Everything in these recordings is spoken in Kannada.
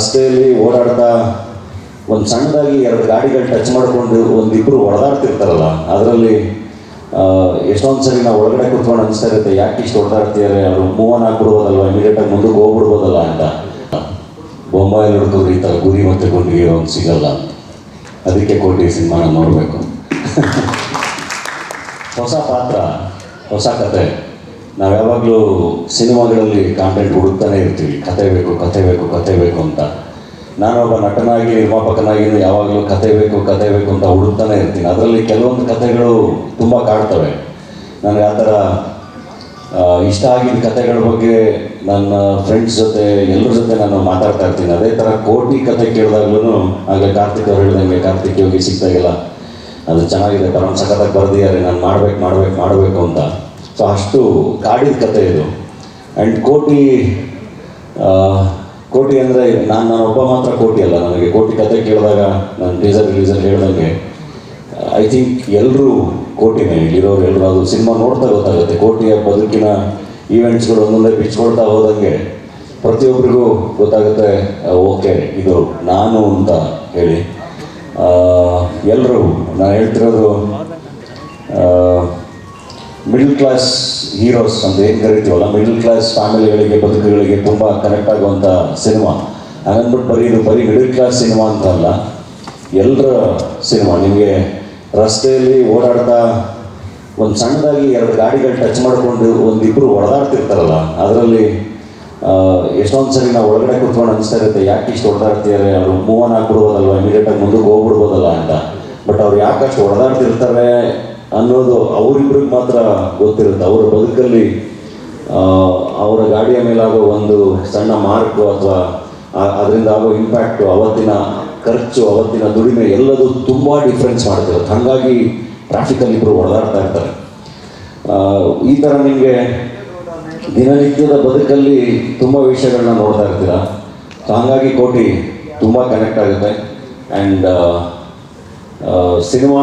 ರಸ್ತೆಯಲ್ಲಿ ಓಡಾಡ್ತಾ ಒಂದು ಸಣ್ಣದಾಗಿ ಎರಡು ಗಾಡಿಗಳು ಟಚ್ ಮಾಡಿಕೊಂಡು ಒಂದಿಬ್ಬರು ಹೊಡೆದಾಡ್ತಿರ್ತಾರಲ್ಲ ಅದರಲ್ಲಿ ಎಷ್ಟೊಂದು ಸರಿ ನಾವು ಒಳಗಡೆ ಕೂತ್ಕೊಂಡು ಅನಿಸ್ತಾ ಇರುತ್ತೆ, ಯಾಕೆ ಇಷ್ಟು ಹೊಡೆದಾಡ್ತಿದ್ದಾರೆ ಅವರು ಮೂವನ್ ಆಗ್ಬಿಡ್ಬೋದಲ್ವ ಇಮಿಡಿಯೇಟಾಗಿ ಮುಂದಕ್ಕೆ ಹೋಗ್ಬಿಡ್ಬೋದಲ್ಲ ಅಂತ. ಬೊಂಬಾಯಲ್ಲಿ ಹುಡುಕಿದ್ರೆ ಈ ಥರ ಗುರಿ ಮತ್ತೆ ಗುಂಡಿಗೆ ಒಂದು ಸಿಗಲ್ಲ ಅದಕ್ಕೆ ಕೋಟಿ ಸಿನಿಮಾನ ನೋಡಬೇಕು. ಹೊಸ ಪಾತ್ರ, ಹೊಸ ಕತೆ. ನಾವು ಯಾವಾಗಲೂ ಸಿನಿಮಾಗಳಲ್ಲಿ ಕಾಂಟೆಂಟ್ ಹುಡುಕ್ತಾನೆ ಇರ್ತೀವಿ. ಕತೆ ಬೇಕು ಕತೆ ಬೇಕು ಕತೆ ಬೇಕು ಅಂತ. ನಾನು ಒಬ್ಬ ನಟನಾಗಿ ನಿರ್ಮಾಪಕನಾಗಿ ಯಾವಾಗಲೂ ಕತೆ ಬೇಕು ಕತೆ ಬೇಕು ಅಂತ ಹುಡುಕ್ತಾನೆ ಇರ್ತೀನಿ. ಅದರಲ್ಲಿ ಕೆಲವೊಂದು ಕತೆಗಳು ತುಂಬ ಕಾಡ್ತವೆ ನನಗೆ ಆ ಥರ ಇಷ್ಟ ಆಗಿದ್ದ ಕತೆಗಳ ಬಗ್ಗೆ ನನ್ನ ಫ್ರೆಂಡ್ಸ್ ಜೊತೆ ಎಲ್ಲರ ಜೊತೆ ನಾನು ಮಾತಾಡ್ತಾ ಇರ್ತೀನಿ. ಅದೇ ಥರ ಕೋಟಿ ಕತೆ ಕೇಳಿದಾಗ್ಲೂ ಆಗ ಕಾರ್ತಿಕ್ ಅವ್ರು ಹೇಳಿದಂಗೆ ಕಾರ್ತಿಕ್ ಯೋಗಿ ಇಲ್ಲ. ಅದು ಚೆನ್ನಾಗಿದೆ ಪರಮ ಸಖತ್ತಾಗಿ ಬರೆದಿದ್ದಾರೆ, ನಾನು ಮಾಡ್ಬೇಕು ಮಾಡ್ಬೇಕು, ಮಾಡಬೇಕು ಅಂತ. ಸೊ ಅಷ್ಟು ಕಾಡಿದ ಕತೆ ಇದು. ಆ್ಯಂಡ್ ಕೋಟಿ ಕೋಟಿ ಅಂದರೆ ನಾನು ನಾನು ಒಬ್ಬ ಮಾತ್ರ ಕೋಟಿ ಅಲ್ಲ. ನನಗೆ ಕೋಟಿ ಕತೆ ಕೇಳಿದಾಗ ನಾನು ಟೀಸರ್ ರಿಲೀಸಲ್ಲಿ ಹೇಳ್ದಂಗೆ ಐ ಥಿಂಕ್ ಎಲ್ಲರೂ ಕೋಟಿನೇ. ಇಲ್ಲಿರೋರು ಎಲ್ಲರೂ ಅದು ಸಿನಿಮಾ ನೋಡ್ತಾ ಗೊತ್ತಾಗುತ್ತೆ. ಕೋಟಿಯ ಬದುಕಿನ ಈವೆಂಟ್ಸ್ಗಳು ಒಂದೊಂದೇ ಬಿಚ್ಕೊಳ್ತಾ ಹೋದಂಗೆ ಪ್ರತಿಯೊಬ್ಬರಿಗೂ ಗೊತ್ತಾಗುತ್ತೆ ಓಕೆ ಇದು ನಾನು ಅಂತ ಹೇಳಿ. ಎಲ್ಲರೂ ನಾನು ಹೇಳ್ತಿರೋದು ಮಿಡಲ್ ಕ್ಲಾಸ್ ಹೀರೋಸ್ ಅಂತ ಏನು ಕರಿತೀವಲ್ಲ ಮಿಡಲ್ ಕ್ಲಾಸ್ ಫ್ಯಾಮಿಲಿಗಳಿಗೆ ಬದುಕುಗಳಿಗೆ ತುಂಬ ಕನೆಕ್ಟ್ ಆಗುವಂಥ ಸಿನಿಮಾ ಹಾಗಂದ್ಬಿಟ್ಟು ಬರೀ ಇದು ಬರೀ ಮಿಡಲ್ ಕ್ಲಾಸ್ ಸಿನಿಮಾ ಅಂತ ಅಲ್ಲ ಎಲ್ಲರ ಸಿನಿಮಾ ನಿಮಗೆ ರಸ್ತೆಯಲ್ಲಿ ಓಡಾಡ್ತಾ ಒಂದು ಸಣ್ಣದಾಗಿ ಎರಡು ಗಾಡಿಗಳು ಟಚ್ ಮಾಡಿಕೊಂಡು ಒಂದಿಬ್ಬರು ಹೊಡೆದಾಡ್ತಿರ್ತಾರಲ್ಲ ಅದರಲ್ಲಿ ಎಷ್ಟೊಂದು ಸರಿ ನಾವು ಒಳಗಡೆ ಕೂತ್ಕೊಂಡು ಅನಿಸ್ತಾ ಇರುತ್ತೆ, ಯಾಕೆ ಇಷ್ಟು ಹೊಡೆದಾಡ್ತಿದ್ದಾರೆ ಅವರು ಮೂವನ್ ಇಮಿಡಿಯೇಟ್ ಇಮಿಡಿಯೇಟಾಗಿ ಮುಂದಕ್ಕೆ ಹೋಗ್ಬಿಡ್ಬೋದಲ್ಲ ಅಂತ. ಬಟ್ ಅವ್ರು ಯಾಕಷ್ಟು ಹೊಡೆದಾಡ್ತಿರ್ತಾರೆ ಅನ್ನೋದು ಅವರಿಬ್ರಿಗೆ ಮಾತ್ರ ಗೊತ್ತಿರುತ್ತೆ. ಅವರ ಬದುಕಲ್ಲಿ ಅವರ ಗಾಡಿಯ ಮೇಲಾಗೋ ಒಂದು ಸಣ್ಣ ಮಾರ್ಕು ಅಥವಾ ಅದರಿಂದ ಆಗೋ ಇಂಪ್ಯಾಕ್ಟು ಅವತ್ತಿನ ಖರ್ಚು, ಅವತ್ತಿನ ದುಡಿಮೆ ಎಲ್ಲದೂ ತುಂಬ ಡಿಫ್ರೆನ್ಸ್ ಮಾಡ್ತಿರುತ್ತೆ. ಹಾಗಾಗಿ ಟ್ರಾಫಿಕಲ್ಲಿ ಇಬ್ಬರು ಒಳಗಾಡ್ತಾ ಇರ್ತಾರೆ. ಈ ಥರ ನಿಮಗೆ ದಿನನಿತ್ಯದ ಬದುಕಲ್ಲಿ ತುಂಬ ವಿಷಯಗಳನ್ನ ನೋಡ್ತಾ ಇರ್ತೀರ? ಸೊ ಹಾಗಾಗಿ ಕೋಟಿ ತುಂಬ ಕನೆಕ್ಟ್ ಆಗುತ್ತೆ. ಆ್ಯಂಡ್ ಸಿನಿಮಾ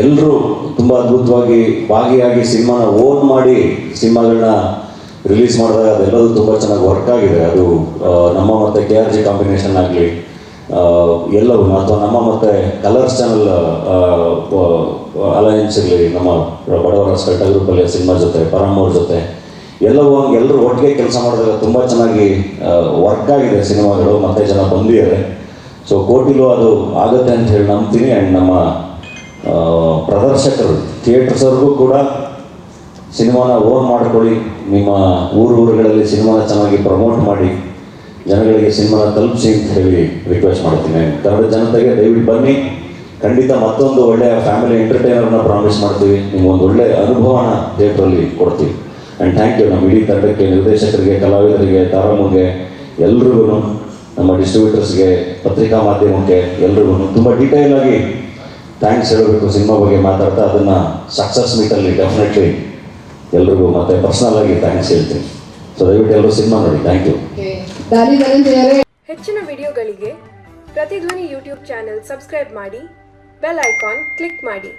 ಎಲ್ಲರೂ ತುಂಬ ಅದ್ಭುತವಾಗಿ ಭಾಗಿಯಾಗಿ ಸಿನಿಮಾನ ಓನ್ ಮಾಡಿ ಸಿನಿಮಾಗಳನ್ನ ರಿಲೀಸ್ ಮಾಡಿದಾಗ ಅದೆಲ್ಲದೂ ತುಂಬ ಚೆನ್ನಾಗಿ ವರ್ಕ್ ಆಗಿದೆ. ಅದು ನಮ್ಮ ಮತ್ತು ಕೆ ಆರ್ ಜಿ ಕಾಂಬಿನೇಷನ್ ಆಗಲಿ ಎಲ್ಲವೂ, ಅಥವಾ ನಮ್ಮ ಮತ್ತು ಕಲರ್ಸ್ ಚಾನಲ್ ಅಲಯನ್ಸ್ ಇರಲಿ, ನಮ್ಮ ಬಡವರ ಸ್ಕಟ್ಟ ಗ್ರೂಪಲ್ಲಿ ಸಿನಿಮಾ ಜೊತೆ ಪರಮ್ಮವ್ರ ಜೊತೆ, ಎಲ್ಲವೂ ಹಂಗೆ ಎಲ್ಲರೂ ಒಟ್ಟಿಗೆ ಕೆಲಸ ಮಾಡಿದಾಗ ತುಂಬ ಚೆನ್ನಾಗಿ ವರ್ಕ್ ಆಗಿದೆ ಸಿನಿಮಾಗಳು, ಮತ್ತೆ ಜನ ಬಂದಿದ್ದಾರೆ. ಸೊ, ಕೋಟಿಲು ಅದು ಆಗುತ್ತೆ ಅಂತ ಹೇಳಿ ನಂಬ್ತೀನಿ ಆ್ಯಂಡ್ ನಮ್ಮ ಪ್ರದರ್ಶಕರು ಥಿಯೇಟರ್ಸವ್ರಿಗೂ ಕೂಡ ಸಿನಿಮಾನ ಓನ್ ಮಾಡ್ಕೊಳ್ಳಿ, ನಿಮ್ಮ ಊರು ಊರುಗಳಲ್ಲಿ ಸಿನಿಮಾನ ಚೆನ್ನಾಗಿ ಪ್ರಮೋಟ್ ಮಾಡಿ, ಜನಗಳಿಗೆ ಸಿನಿಮಾನ ತಲುಪಿಸಿ ಅಂತ ಹೇಳಿ ರಿಕ್ವೆಸ್ಟ್ ಮಾಡ್ತೀನಿ. ಕನ್ನಡ ಜನತೆಗೆ ದಯವಿಟ್ಟು ಬನ್ನಿ. ಖಂಡಿತ ಮತ್ತೊಂದು ಒಳ್ಳೆಯ ಫ್ಯಾಮಿಲಿ ಎಂಟರ್ಟೈನರ್ನ ಪ್ರಾಮಿಸ್ ಮಾಡ್ತೀವಿ. ನಿಮ್ಗೊಂದು ಒಳ್ಳೆಯ ಅನುಭವನ ಥಿಯೇಟ್ರಲ್ಲಿ ಕೊಡ್ತೀವಿ. ಆ್ಯಂಡ್ ಥ್ಯಾಂಕ್ ಯು ನಮ್ಮ ಇಡೀ ತಂಡಕ್ಕೆ, ನಿರ್ದೇಶಕರಿಗೆ, ಕಲಾವಿದರಿಗೆ ತಾರಮ್ಮಗೆ ಎಲ್ರಿಗೂ ನಮ್ಮ ಡಿಸ್ಟ್ರಿಬ್ಯೂಟರ್ಸ್ಗೆ ಪತ್ರಿಕಾ ಮಾಧ್ಯಮಕ್ಕೆ ಎಲ್ರಿಗೂ ತುಂಬ ಡೀಟೇಲ್ ಆಗಿ ಥ್ಯಾಂಕ್ಸ್ ಹೇಳಬೇಕು ಸಿನಿಮಾ ಬಗ್ಗೆ ಮಾತಾಡ್ತಾ ಅದನ್ನು ಸಕ್ಸಸ್ ಮೀಟಲ್ಲಿ ಡೆಫಿನೆಟ್ಲಿ ಎಲ್ರಿಗೂ ಮತ್ತೆ ಪರ್ಸನಲ್ ಆಗಿ ಥ್ಯಾಂಕ್ಸ್ ಹೇಳ್ತೀನಿ. ಸೊ ದಯವಿಟ್ಟು ಎಲ್ಲರೂ ಸಿನಿಮಾ ನೋಡಿ. ಥ್ಯಾಂಕ್ ಯು ಹೆಚ್ಚಿನ ವಿಡಿಯೋಗಳಿಗೆ ಪ್ರತಿಧ್ವನಿ ಯೂಟ್ಯೂಬ್ ಚಾನೆಲ್ ಸಬ್ಸ್ಕ್ರೈಬ್ ಮಾಡಿ ಬೆಲ್ ಐಕಾನ್ ಕ್ಲಿಕ್ ಮಾಡಿ.